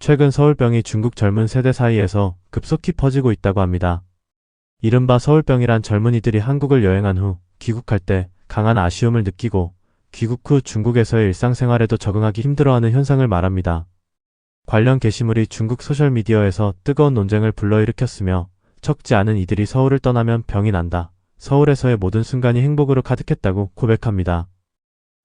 최근 서울병이 중국 젊은 세대 사이에서 급속히 퍼지고 있다고 합니다. 이른바 서울병이란 젊은이들이 한국을 여행한 후 귀국할 때 강한 아쉬움을 느끼고 귀국 후 중국에서의 일상생활에도 적응하기 힘들어하는 현상을 말합니다. 관련 게시물이 중국 소셜미디어에서 뜨거운 논쟁을 불러일으켰으며 적지 않은 이들이 서울을 떠나면 병이 난다. 서울에서의 모든 순간이 행복으로 가득했다고 고백합니다.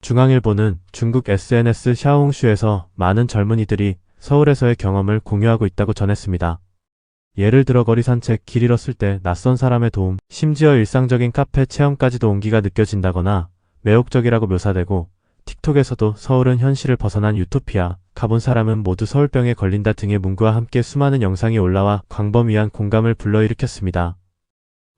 중앙일보는 중국 SNS 샤오홍슈에서 많은 젊은이들이 서울에서의 경험을 공유하고 있다고 전했습니다. 예를 들어 거리 산책, 길 잃었을 때 낯선 사람의 도움, 심지어 일상적인 카페 체험까지도 온기가 느껴진다거나 매혹적이라고 묘사되고 틱톡에서도 서울은 현실을 벗어난 유토피아, 가본 사람은 모두 서울병에 걸린다 등의 문구와 함께 수많은 영상이 올라와 광범위한 공감을 불러일으켰습니다.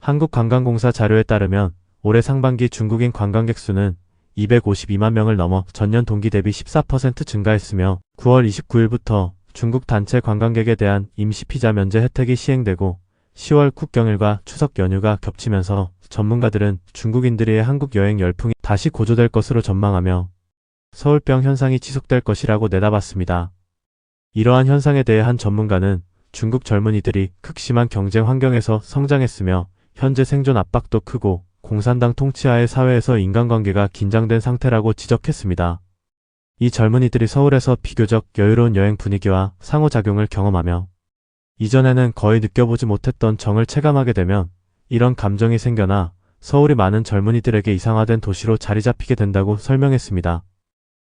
한국관광공사 자료에 따르면 올해 상반기 중국인 관광객 수는 252만 명을 넘어 전년 동기 대비 14% 증가했으며 9월 29일부터 중국 단체 관광객에 대한 임시 피자 면제 혜택이 시행되고 10월 국경일과 추석 연휴가 겹치면서 전문가들은 중국인들의 한국 여행 열풍이 다시 고조될 것으로 전망하며 서울병 현상이 지속될 것이라고 내다봤습니다. 이러한 현상에 대해 한 전문가는 중국 젊은이들이 극심한 경쟁 환경에서 성장했으며 현재 생존 압박도 크고 공산당 통치하의 사회에서 인간관계가 긴장된 상태라고 지적했습니다. 이 젊은이들이 서울에서 비교적 여유로운 여행 분위기와 상호작용을 경험하며 이전에는 거의 느껴보지 못했던 정을 체감하게 되면 이런 감정이 생겨나 서울이 많은 젊은이들에게 이상화된 도시로 자리 잡히게 된다고 설명했습니다.